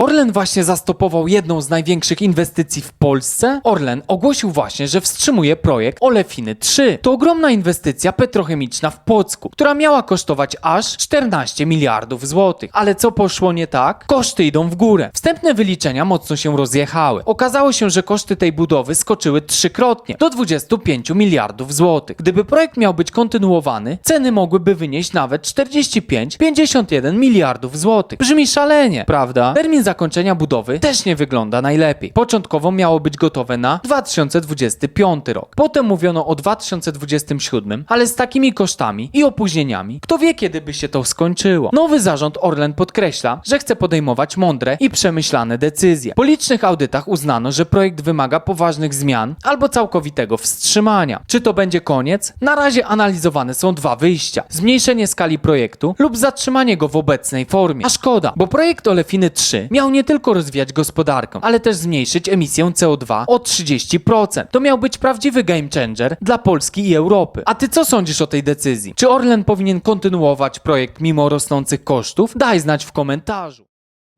Orlen właśnie zastopował jedną z największych inwestycji w Polsce. Orlen ogłosił właśnie, że wstrzymuje projekt Olefiny 3. To ogromna inwestycja petrochemiczna w Płocku, która miała kosztować aż 14 miliardów złotych. Ale co poszło nie tak? Koszty idą w górę. Wstępne wyliczenia mocno się rozjechały. Okazało się, że koszty tej budowy skoczyły trzykrotnie do 25 miliardów złotych. Gdyby projekt miał być kontynuowany, ceny mogłyby wynieść nawet 45-51 miliardów złotych. Brzmi szalenie, prawda? Termin zakończenia budowy też nie wygląda najlepiej. Początkowo miało być gotowe na 2025 rok. Potem mówiono o 2027, ale z takimi kosztami i opóźnieniami, kto wie kiedy by się to skończyło. Nowy zarząd Orlen podkreśla, że chce podejmować mądre i przemyślane decyzje. Po licznych audytach uznano, że projekt wymaga poważnych zmian albo całkowitego wstrzymania. Czy to będzie koniec? Na razie analizowane są dwa wyjścia. Zmniejszenie skali projektu lub zatrzymanie go w obecnej formie. A szkoda, bo projekt Olefiny 3 miał nie tylko rozwijać gospodarkę, ale też zmniejszyć emisję CO2 o 30%. To miał być prawdziwy game changer dla Polski i Europy. A ty co sądzisz o tej decyzji? Czy Orlen powinien kontynuować projekt mimo rosnących kosztów? Daj znać w komentarzu.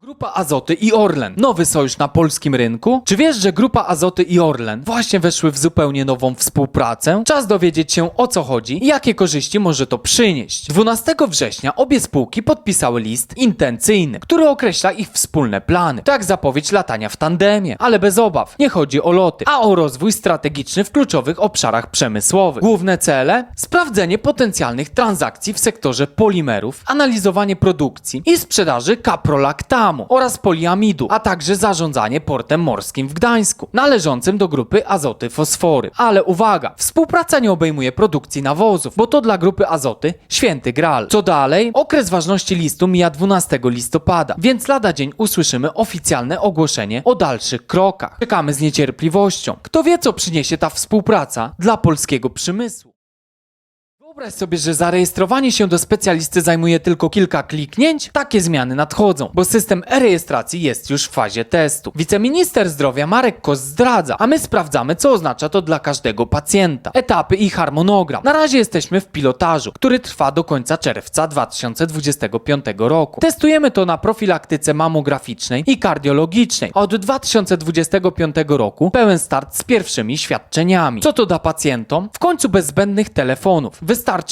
Grupa Azoty i Orlen. Nowy sojusz na polskim rynku? Czy wiesz, że Grupa Azoty i Orlen właśnie weszły w zupełnie nową współpracę? Czas dowiedzieć się o co chodzi i jakie korzyści może to przynieść. 12 września obie spółki podpisały list intencyjny, który określa ich wspólne plany. Tak zapowiedź latania w tandemie, ale bez obaw. Nie chodzi o loty, a o rozwój strategiczny w kluczowych obszarach przemysłowych. Główne cele? Sprawdzenie potencjalnych transakcji w sektorze polimerów, analizowanie produkcji i sprzedaży kaprolaktamu oraz poliamidu, a także zarządzanie portem morskim w Gdańsku, należącym do grupy Azoty Fosfory. Ale uwaga, współpraca nie obejmuje produkcji nawozów, bo to dla grupy Azoty święty gral. Co dalej? Okres ważności listu mija 12 listopada, więc lada dzień usłyszymy oficjalne ogłoszenie o dalszych krokach. Czekamy z niecierpliwością. Kto wie, co przyniesie ta współpraca dla polskiego przemysłu? Wyobraź sobie, że zarejestrowanie się do specjalisty zajmuje tylko kilka kliknięć? Takie zmiany nadchodzą, bo system e-rejestracji jest już w fazie testu. Wiceminister zdrowia Marek Kos zdradza, a my sprawdzamy, co oznacza to dla każdego pacjenta. Etapy i harmonogram. Na razie jesteśmy w pilotażu, który trwa do końca czerwca 2025 roku. Testujemy to na profilaktyce mamograficznej i kardiologicznej. Od 2025 roku pełen start z pierwszymi świadczeniami. Co to da pacjentom? W końcu bez zbędnych telefonów.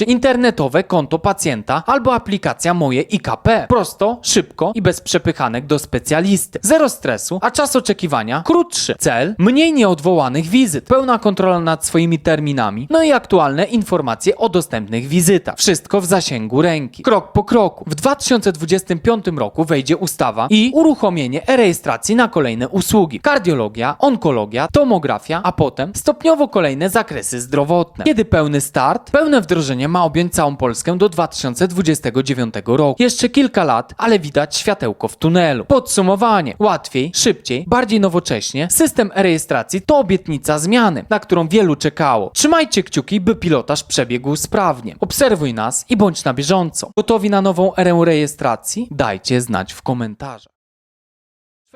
Internetowe konto pacjenta albo aplikacja Moje IKP. Prosto, szybko i bez przepychanek do specjalisty. Zero stresu, a czas oczekiwania krótszy. Cel? Mniej nieodwołanych wizyt. Pełna kontrola nad swoimi terminami. No i aktualne informacje o dostępnych wizytach. Wszystko w zasięgu ręki. Krok po kroku. W 2025 roku wejdzie ustawa i uruchomienie e-rejestracji na kolejne usługi. Kardiologia, onkologia, tomografia, a potem stopniowo kolejne zakresy zdrowotne. Kiedy pełny start? Pełne wdrożenie ma objąć całą Polskę do 2029 roku. Jeszcze kilka lat, ale widać światełko w tunelu. Podsumowanie. Łatwiej, szybciej, bardziej nowocześnie. System e-rejestracji to obietnica zmiany, na którą wielu czekało. Trzymajcie kciuki, by pilotaż przebiegł sprawnie. Obserwuj nas i bądź na bieżąco. Gotowi na nową erę rejestracji? Dajcie znać w komentarzach.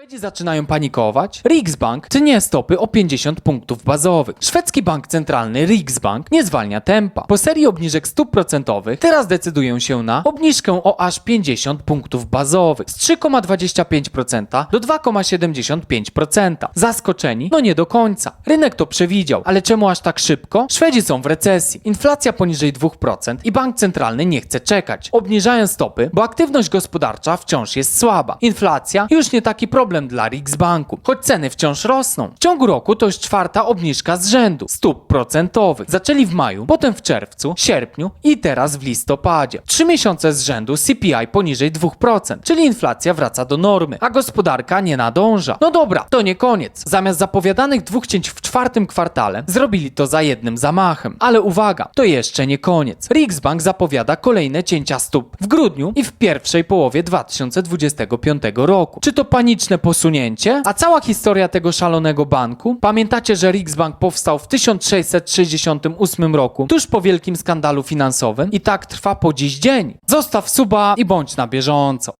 Szwedzi zaczynają panikować. Riksbank tnie stopy o 50 punktów bazowych. Szwedzki bank centralny Riksbank nie zwalnia tempa. Po serii obniżek stóp procentowych teraz decydują się na obniżkę o aż 50 punktów bazowych z 3,25% do 2,75%. Zaskoczeni? No nie do końca. Rynek to przewidział, ale czemu aż tak szybko? Szwedzi są w recesji. Inflacja poniżej 2% i bank centralny nie chce czekać. Obniżają stopy, bo aktywność gospodarcza wciąż jest słaba. Inflacja już nie taki problem dla Riksbanku, choć ceny wciąż rosną. W ciągu roku to już czwarta obniżka z rzędu stóp procentowych. Zaczęli w maju, potem w czerwcu, sierpniu i teraz w listopadzie. Trzy miesiące z rzędu CPI poniżej 2%, czyli inflacja wraca do normy, a gospodarka nie nadąża. No dobra, to nie koniec. Zamiast zapowiadanych dwóch cięć w czwartym kwartale, zrobili to za jednym zamachem. Ale uwaga, to jeszcze nie koniec. Riksbank zapowiada kolejne cięcia stóp w grudniu i w pierwszej połowie 2025 roku. Czy to paniczne posunięcie? A cała historia tego szalonego banku? Pamiętacie, że Riksbank powstał w 1668 roku, tuż po wielkim skandalu finansowym i tak trwa po dziś dzień. Zostaw suba i bądź na bieżąco.